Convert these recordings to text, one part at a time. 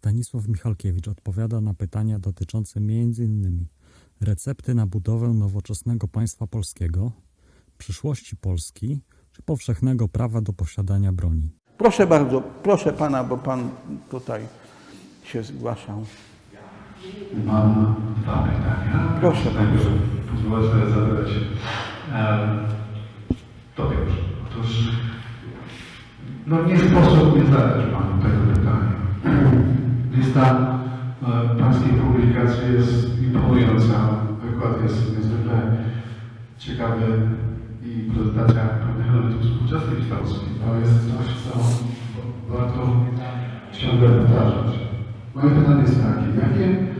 Stanisław Michalkiewicz odpowiada na pytania dotyczące m.in. recepty na budowę nowoczesnego państwa polskiego, przyszłości Polski czy powszechnego prawa do posiadania broni. Proszę bardzo, proszę pana, bo pan tutaj się zgłaszał. Mam dwa pytania. Proszę bardzo. Pozwolę sobie zadać to pierwsze. Otóż no nie sposób nie zadać panu tego pytania. Lista e, pańskiej publikacji jest imponująca. Wykład jest niezwykle ciekawy i prezentacja pewnych elementów współczesnej filozofii. To jest coś, co warto ciągle powtarzać. Moje pytanie jest takie, jakie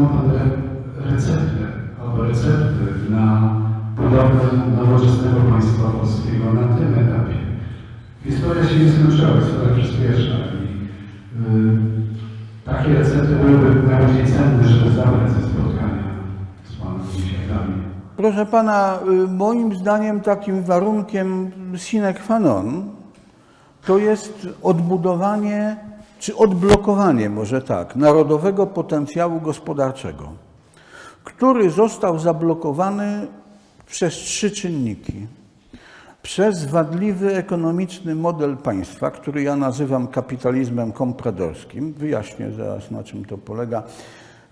ma Pan re- receptę albo recepty na budowę nowoczesnego państwa polskiego na tym etapie? Historia się nie skończyła, historia przyspiesza i y, takie recepty byłyby najbardziej cenne, żeby zabrać ze spotkania z Panem dzisiaj. Proszę pana, y, moim zdaniem takim warunkiem sine qua non to jest odbudowanie czy odblokowanie, może tak, narodowego potencjału gospodarczego, który został zablokowany przez trzy czynniki. Przez wadliwy ekonomiczny model państwa, który ja nazywam kapitalizmem kompradorskim, wyjaśnię zaraz na czym to polega.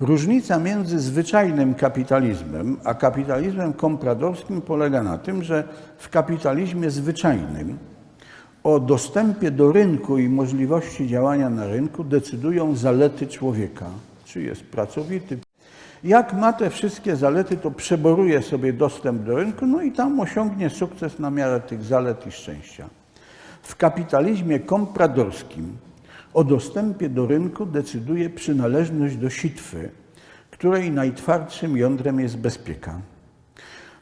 Różnica między zwyczajnym kapitalizmem a kapitalizmem kompradorskim polega na tym, że w kapitalizmie zwyczajnym o dostępie do rynku i możliwości działania na rynku decydują zalety człowieka. Czy jest pracowity, jak ma te wszystkie zalety, to przeboruje sobie dostęp do rynku, no i tam osiągnie sukces na miarę tych zalet i szczęścia. W kapitalizmie kompradorskim o dostępie do rynku decyduje przynależność do sitwy, której najtwardszym jądrem jest bezpieka.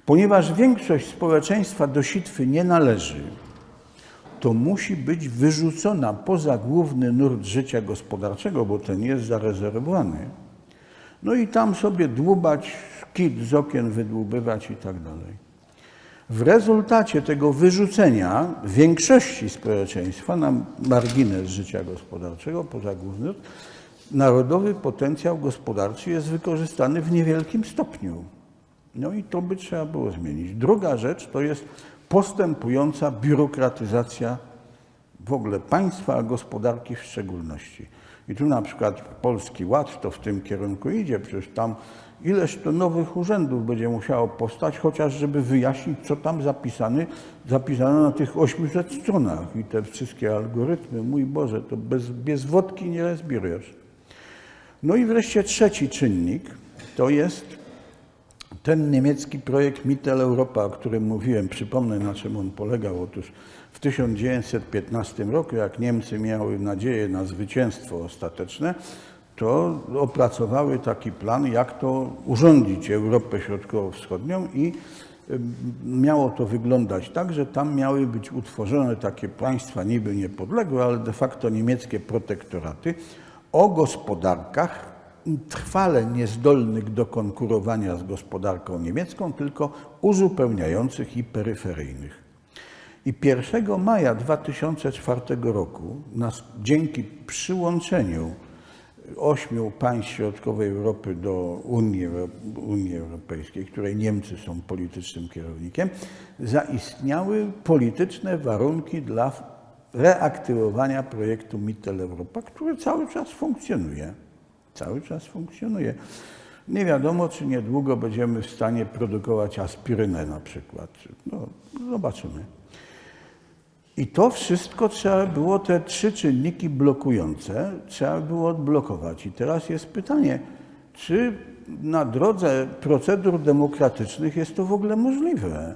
Ponieważ większość społeczeństwa do sitwy nie należy, to musi być wyrzucona poza główny nurt życia gospodarczego, bo ten jest zarezerwowany. No i tam sobie dłubać, kit z okien wydłubywać i tak dalej. W rezultacie tego wyrzucenia większości społeczeństwa na margines życia gospodarczego, poza główny narodowy potencjał gospodarczy jest wykorzystany w niewielkim stopniu. No i to by trzeba było zmienić. Druga rzecz to jest postępująca biurokratyzacja w ogóle państwa, a gospodarki w szczególności. I tu na przykład Polski Ład to w tym kierunku idzie, przecież tam ileż to nowych urzędów będzie musiało powstać, chociaż żeby wyjaśnić, co tam zapisane, zapisano na tych 800 stronach i te wszystkie algorytmy. Mój Boże, to bez, bez wodki nie rozbieresz. No i wreszcie trzeci czynnik to jest ten niemiecki projekt Mitteleuropa, o którym mówiłem, przypomnę na czym on polegał. Otóż w 1915 roku, jak Niemcy miały nadzieję na zwycięstwo ostateczne, to opracowały taki plan, jak to urządzić Europę Środkowo-Wschodnią i miało to wyglądać tak, że tam miały być utworzone takie państwa niby niepodległe, ale de facto niemieckie protektoraty o gospodarkach trwale niezdolnych do konkurowania z gospodarką niemiecką, tylko uzupełniających i peryferyjnych. I 1 maja 2004 roku, dzięki przyłączeniu ośmiu państw środkowej Europy do Unii, Unii Europejskiej, której Niemcy są politycznym kierownikiem, zaistniały polityczne warunki dla reaktywowania projektu Mitteleuropa, który cały czas funkcjonuje. Cały czas funkcjonuje. Nie wiadomo, czy niedługo będziemy w stanie produkować aspirynę na przykład. No, zobaczymy. I to wszystko trzeba było, te trzy czynniki blokujące, trzeba było odblokować. I teraz jest pytanie, czy na drodze procedur demokratycznych jest to w ogóle możliwe?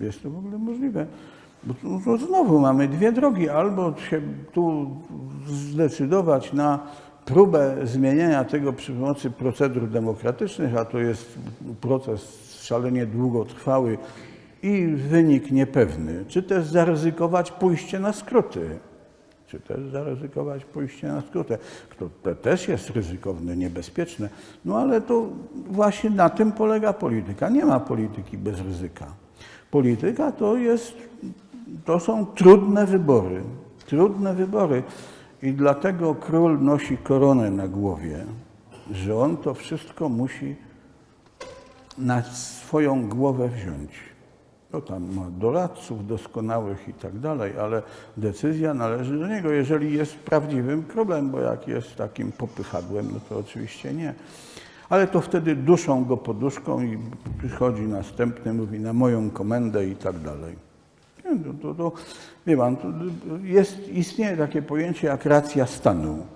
Jest to w ogóle możliwe. Bo to znowu mamy dwie drogi. Albo się tu zdecydować na próbę zmieniania tego przy pomocy procedur demokratycznych, a to jest proces szalenie długotrwały i wynik niepewny, czy też zaryzykować pójście na skróty. Czy też zaryzykować pójście na skróty. To, też jest ryzykowne, niebezpieczne. No ale to właśnie na tym polega polityka. Nie ma polityki bez ryzyka. Polityka to jest, to są trudne wybory. Trudne wybory. I dlatego król nosi koronę na głowie, że on to wszystko musi na swoją głowę wziąć. No tam ma doradców doskonałych i tak dalej, ale decyzja należy do niego, jeżeli jest prawdziwym królem, bo jak jest takim popychadłem, no to oczywiście nie. Ale to wtedy duszą go poduszką i przychodzi następny, mówi na moją komendę i tak dalej. Nie, to, to, to, wie pan, jest, istnieje takie pojęcie jak racja stanu.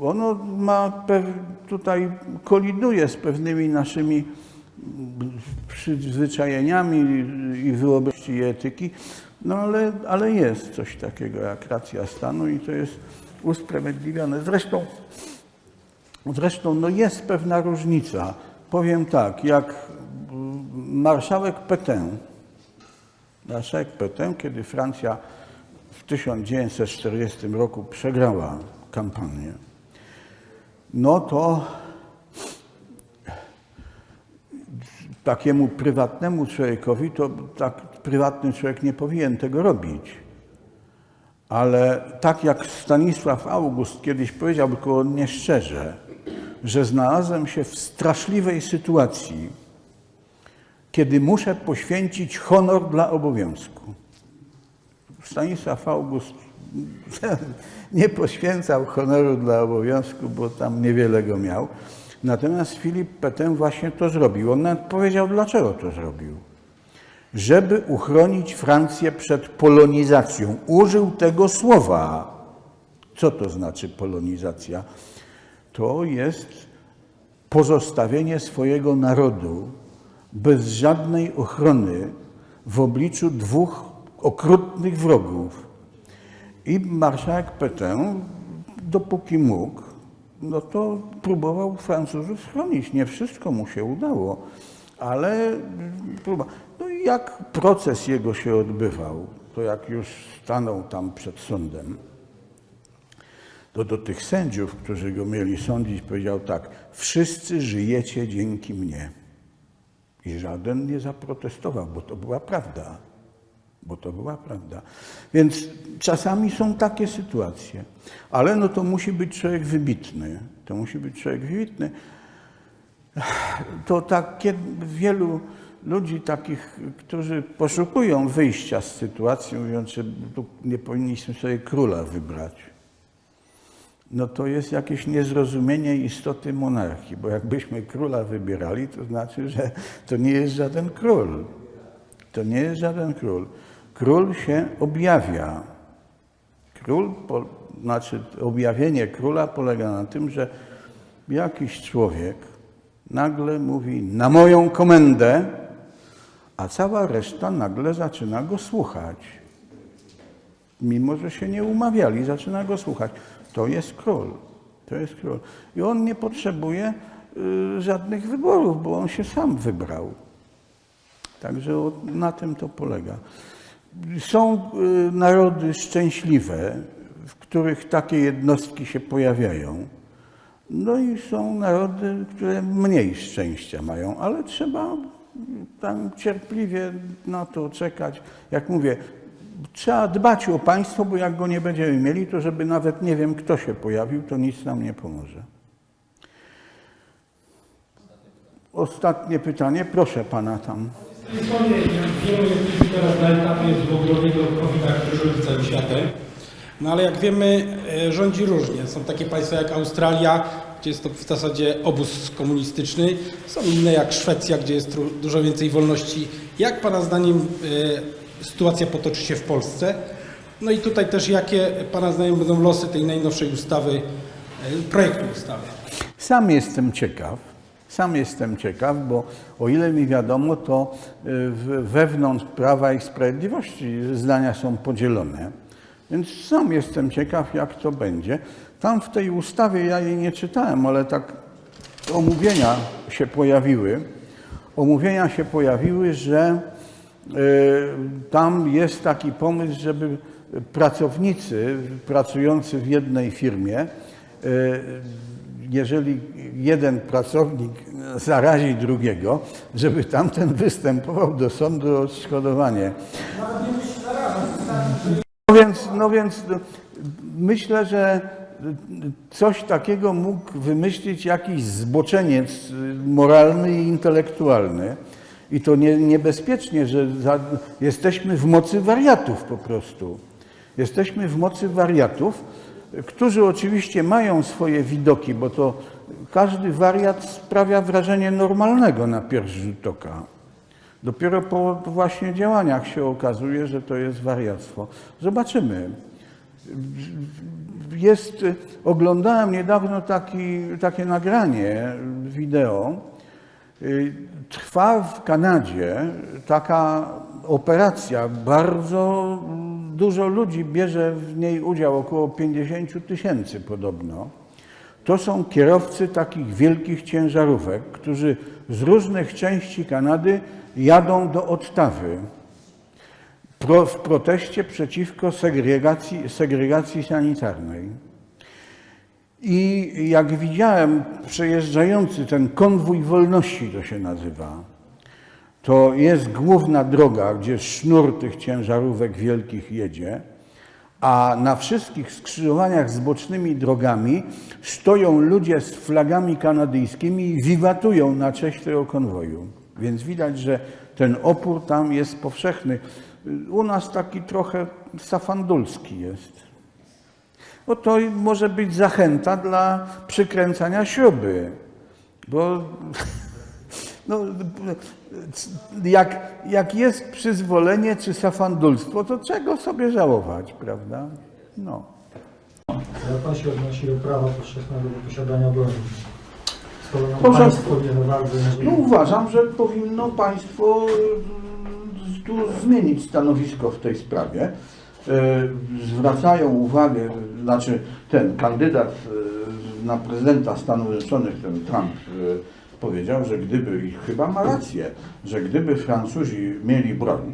Ono ma tutaj koliduje z pewnymi naszymi przyzwyczajeniami i wyobraźni i etyki, no ale, ale jest coś takiego jak racja stanu i to jest usprawiedliwione. Zresztą, zresztą no jest pewna różnica. Powiem tak, jak marszałek Petain, marszałek Petain, kiedy Francja w 1940 roku przegrała kampanię, no to takiemu prywatnemu człowiekowi, to tak prywatny człowiek nie powinien tego robić. Ale tak jak Stanisław August kiedyś powiedział, tylko on nie szczerze, że znalazłem się w straszliwej sytuacji, kiedy muszę poświęcić honor dla obowiązku. Stanisław August nie poświęcał honoru dla obowiązku, bo tam niewiele go miał. Natomiast Filip Petain właśnie to zrobił. On nawet powiedział, dlaczego to zrobił. Żeby uchronić Francję przed polonizacją. Użył tego słowa. Co to znaczy polonizacja? To jest pozostawienie swojego narodu bez żadnej ochrony w obliczu dwóch okrutnych wrogów. I marszałek Petain, dopóki mógł, no to próbował Francuzów chronić. Nie wszystko mu się udało, ale próba. No i jak proces jego się odbywał, to jak już stanął tam przed sądem, to do tych sędziów, którzy go mieli sądzić, powiedział tak: Wszyscy żyjecie dzięki mnie. I żaden nie zaprotestował, bo to była prawda. Bo to była prawda. Więc czasami są takie sytuacje, ale no to musi być człowiek wybitny. To musi być człowiek wybitny. To tak wielu ludzi takich, którzy poszukują wyjścia z sytuacji, mówiąc, że tu nie powinniśmy sobie króla wybrać no to jest jakieś niezrozumienie istoty monarchii, bo jakbyśmy króla wybierali, to znaczy, że to nie jest żaden król. To nie jest żaden król. Król się objawia. Król, po, znaczy objawienie króla polega na tym, że jakiś człowiek nagle mówi na moją komendę, a cała reszta nagle zaczyna go słuchać mimo że się nie umawiali, zaczyna go słuchać. To jest król. To jest król. I on nie potrzebuje y, żadnych wyborów, bo on się sam wybrał. Także na tym to polega. Są y, narody szczęśliwe, w których takie jednostki się pojawiają. No i są narody, które mniej szczęścia mają, ale trzeba tam cierpliwie na to czekać. Jak mówię, trzeba dbać o państwo, bo jak go nie będziemy mieli, to żeby nawet nie wiem, kto się pojawił, to nic nam nie pomoże. Ostatnie pytanie, proszę pana tam. Wiemy, jesteśmy teraz na etapie dwugłowiego COVID-a, który rządzi całym światem. No ale jak wiemy, e, rządzi różnie. Są takie państwa jak Australia, gdzie jest to w zasadzie obóz komunistyczny. Są inne jak Szwecja, gdzie jest dużo więcej wolności. Jak Pana zdaniem e, sytuacja potoczy się w Polsce? No i tutaj też jakie Pana zdaniem będą losy tej najnowszej ustawy, e, projektu ustawy? Sam jestem ciekaw, sam jestem ciekaw, bo o ile mi wiadomo, to w- wewnątrz Prawa i Sprawiedliwości zdania są podzielone. Więc sam jestem ciekaw, jak to będzie. Tam w tej ustawie, ja jej nie czytałem, ale tak omówienia się pojawiły. Omówienia się pojawiły, że tam jest taki pomysł, żeby pracownicy pracujący w jednej firmie y, jeżeli jeden pracownik zarazi drugiego, żeby tamten występował do sądu o odszkodowanie. No więc, no więc myślę, że coś takiego mógł wymyślić jakiś zboczeniec moralny i intelektualny. I to nie, niebezpiecznie, że za, jesteśmy w mocy wariatów po prostu. Jesteśmy w mocy wariatów, którzy oczywiście mają swoje widoki, bo to każdy wariat sprawia wrażenie normalnego na pierwszy rzut oka. Dopiero po właśnie działaniach się okazuje, że to jest wariactwo. Zobaczymy. Jest, oglądałem niedawno taki, takie nagranie wideo. Y, Trwa w Kanadzie taka operacja, bardzo dużo ludzi bierze w niej udział, około 50 tysięcy podobno. To są kierowcy takich wielkich ciężarówek, którzy z różnych części Kanady jadą do Ottawy w proteście przeciwko segregacji, segregacji sanitarnej. I jak widziałem przejeżdżający ten konwój wolności, to się nazywa, to jest główna droga, gdzie sznur tych ciężarówek wielkich jedzie, a na wszystkich skrzyżowaniach z bocznymi drogami stoją ludzie z flagami kanadyjskimi i wiwatują na cześć tego konwoju. Więc widać, że ten opór tam jest powszechny. U nas taki trochę safandulski jest. No to może być zachęta dla przykręcania śruby, bo no, jak, jak jest przyzwolenie czy safandulstwo, to czego sobie żałować, prawda? No. Pan się odnosi do prawa powszechnego do posiadania broni? Za bardzo No uważam, że powinno państwo tu zmienić stanowisko w tej sprawie. Y, Zwracają uwagę, znaczy ten kandydat y, na prezydenta Stanów Zjednoczonych, ten Trump, y, powiedział, że gdyby, i chyba ma rację, że gdyby Francuzi mieli broń,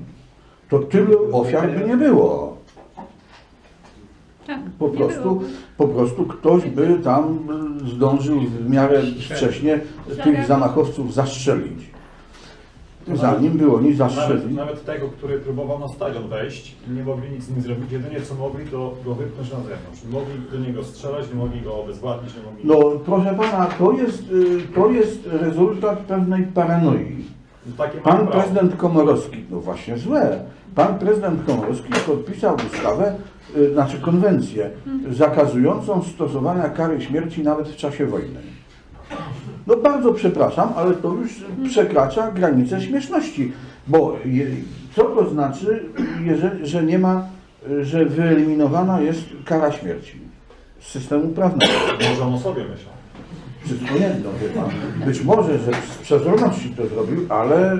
to tylu ofiar by nie było. Po prostu, po prostu ktoś by tam zdążył w miarę wcześnie tych zamachowców zastrzelić. Zanim było oni Nawet, zastrzelić. nawet tego, który próbował na stadion wejść, nie mogli nic z nim zrobić. Jedynie co mogli, to go wypchnąć na zewnątrz. Nie mogli do niego strzelać, nie mogli go obezwładnić, nie mogli... No proszę pana, to jest, y, to jest rezultat pewnej paranoi. Pan prezydent Komorowski, no właśnie złe, pan prezydent Komorowski podpisał ustawę, y, znaczy konwencję zakazującą stosowania kary śmierci nawet w czasie wojny. No bardzo przepraszam, ale to już przekracza granicę śmieszności, bo je, co to znaczy, jeżeli, że nie ma, że wyeliminowana jest kara śmierci z systemu prawnego? Może on o sobie myślał. Wszystko jedno, wie pan. Być może, że z przezorności to zrobił, ale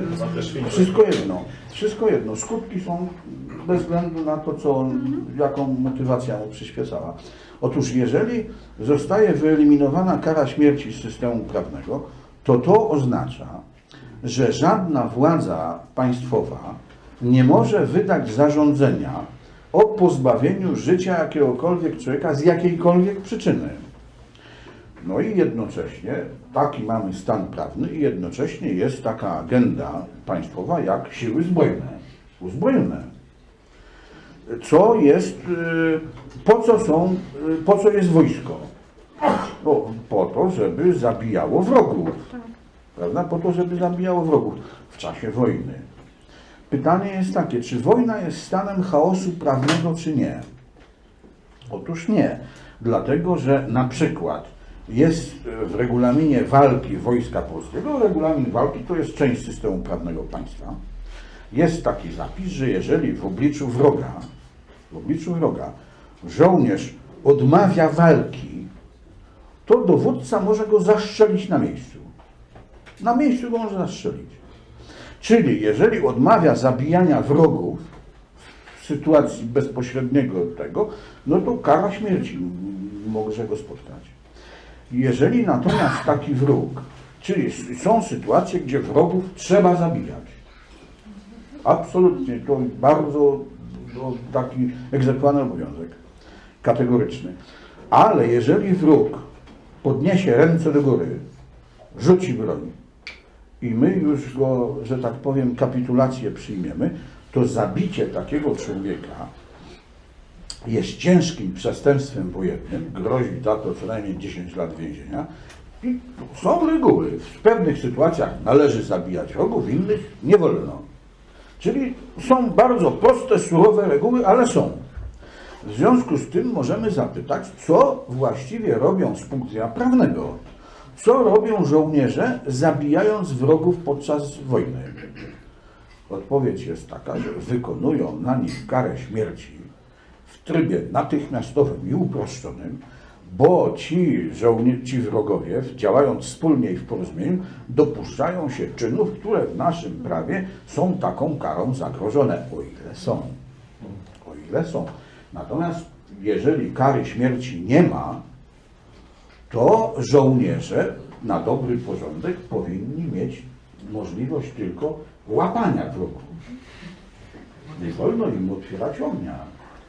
wszystko jedno. Wszystko jedno. Skutki są bez względu na to, co on, jaką motywacja mu przyświecała. Otóż jeżeli zostaje wyeliminowana kara śmierci z systemu prawnego, to to oznacza, że żadna władza państwowa nie może wydać zarządzenia o pozbawieniu życia jakiegokolwiek człowieka z jakiejkolwiek przyczyny. No i jednocześnie taki mamy stan prawny i jednocześnie jest taka agenda państwowa jak siły zbrojne, uzbrojone. Co jest, y, po co są, y, po co jest wojsko? No, po to, żeby zabijało wrogów. Prawda? Po to, żeby zabijało wrogów w czasie wojny. Pytanie jest takie, czy wojna jest stanem chaosu prawnego, czy nie? Otóż nie, dlatego że na przykład jest w regulaminie walki Wojska Polskiego, regulamin walki to jest część systemu prawnego państwa, jest taki zapis, że jeżeli w obliczu wroga, w obliczu wroga żołnierz odmawia walki, to dowódca może go zastrzelić na miejscu. Na miejscu go może zastrzelić. Czyli jeżeli odmawia zabijania wrogów, w sytuacji bezpośredniego tego, no to kara śmierci może go spotkać. Jeżeli natomiast taki wróg, czyli są sytuacje, gdzie wrogów trzeba zabijać. Absolutnie, to bardzo no, taki egzekwowany obowiązek, kategoryczny. Ale jeżeli wróg podniesie ręce do góry, rzuci broń i my już go, że tak powiem, kapitulację przyjmiemy, to zabicie takiego człowieka jest ciężkim przestępstwem wojennym, grozi za to co najmniej 10 lat więzienia. I są reguły. W pewnych sytuacjach należy zabijać wrogów, w innych nie wolno. Czyli są bardzo proste, surowe reguły, ale są. W związku z tym możemy zapytać, co właściwie robią z punktu widzenia prawnego. Co robią żołnierze zabijając wrogów podczas wojny? Odpowiedź jest taka, że wykonują na nich karę śmierci w trybie natychmiastowym i uproszczonym, bo ci, żołnierze, ci wrogowie, działając wspólnie i w porozumieniu, dopuszczają się czynów, które w naszym prawie są taką karą zagrożone, o ile są. O ile są. Natomiast jeżeli kary śmierci nie ma, to żołnierze na dobry porządek powinni mieć możliwość tylko łapania wrogów. Nie wolno im otwierać ognia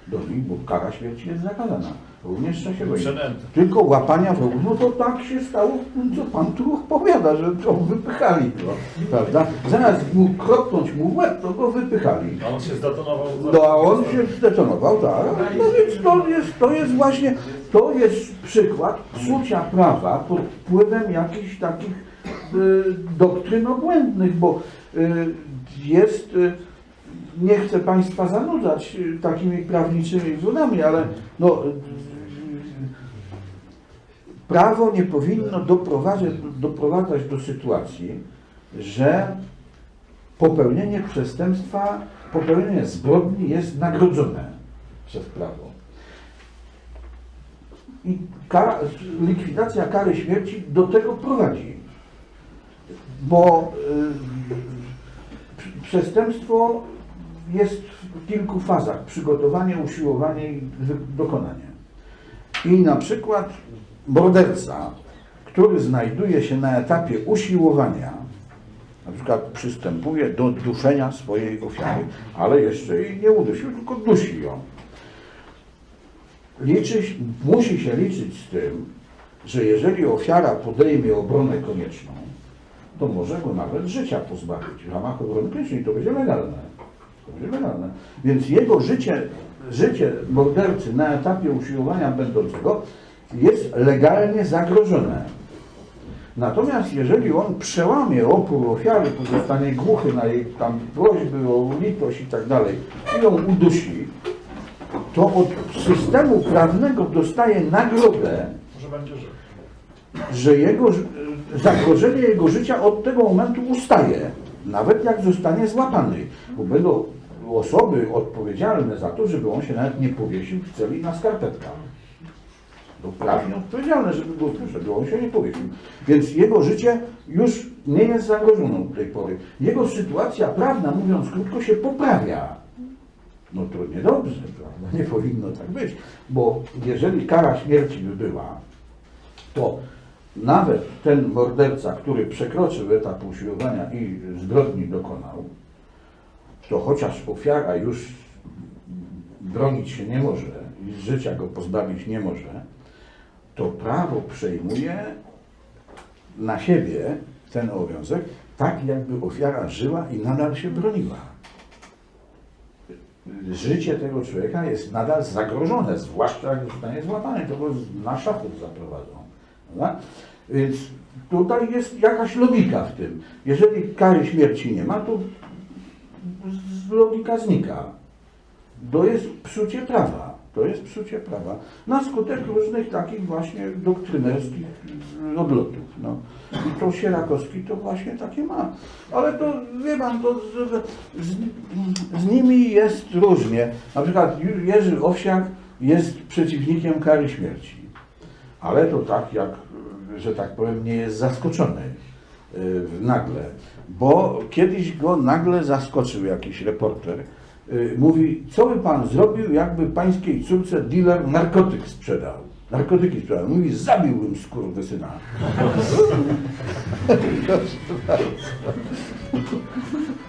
do nich, bo kara śmierci jest zakazana. Również w czasie wojny. Tylko łapania wrogów. No to tak się stało, co pan tu opowiada, że to wypychali go, prawda? Zamiast mu kropnąć mu łeb, to go wypychali. A on się zdetonował. No a on się zdetonował, tak. No więc to jest, to jest właśnie, to jest przykład psucia prawa pod wpływem jakichś takich y, doktryn obłędnych, bo y, jest, y, nie chcę Państwa zanudzać y, takimi prawniczymi wzorami, ale no, y, prawo nie powinno doprowadzać, doprowadzać do sytuacji, że popełnienie przestępstwa, popełnienie zbrodni jest nagrodzone przez prawo. I likwidacja kary śmierci do tego prowadzi. Bo y, przestępstwo jest w kilku fazach. Przygotowanie, usiłowanie i dokonanie. I na przykład morderca, który znajduje się na etapie usiłowania, na przykład przystępuje do duszenia swojej ofiary, ale jeszcze jej nie udusił, tylko dusi ją. Liczy, musi się liczyć z tym, że jeżeli ofiara podejmie obronę konieczną, to może go nawet życia pozbawić w ramach obrony koniecznej. To będzie legalne. Legalne. Więc jego życie, życie mordercy na etapie usiłowania będącego jest legalnie zagrożone. Natomiast jeżeli on przełamie opór ofiary, pozostanie głuchy na jej tam prośby o litość i tak dalej i ją udusi, to od systemu prawnego dostaje nagrodę, będzie żył. że jego, zagrożenie jego życia od tego momentu ustaje, nawet jak zostanie złapany, bo będą osoby odpowiedzialne za to, żeby on się nawet nie powiesił w celi na skarpetkach. To prawnie odpowiedzialne, żeby, go, żeby on się nie powiesił. Więc jego życie już nie jest zagrożone do tej pory. Jego sytuacja prawna, mówiąc krótko, się poprawia. No to niedobrze, prawda? Nie powinno tak być, bo jeżeli kara śmierci by była, to nawet ten morderca, który przekroczył etap usiłowania i zbrodni dokonał, to chociaż ofiara już bronić się nie może i życia go pozbawić nie może, to prawo przejmuje na siebie ten obowiązek, tak jakby ofiara żyła i nadal się broniła. Życie tego człowieka jest nadal zagrożone, zwłaszcza jak zostanie złapany, to go na szafot zaprowadzą. Prawda? Więc tutaj jest jakaś logika w tym. Jeżeli kary śmierci nie ma, to logika znika. To jest psucie prawa. To jest psucie prawa. Na skutek różnych takich właśnie doktrynerskich odlotów. No. I to Sierakowski to właśnie takie ma. Ale to, wie pan, to z, z, z nimi jest różnie. Na przykład Jerzy Owsiak jest przeciwnikiem kary śmierci. Ale to tak jak, że tak powiem, nie jest zaskoczony y, nagle. Bo kiedyś go nagle zaskoczył jakiś reporter. Y, Mówi, co by pan zrobił, jakby pańskiej córce dealer narkotyk sprzedał? Narkotyki sprzedał. Mówi, zabiłbym skurwysyna.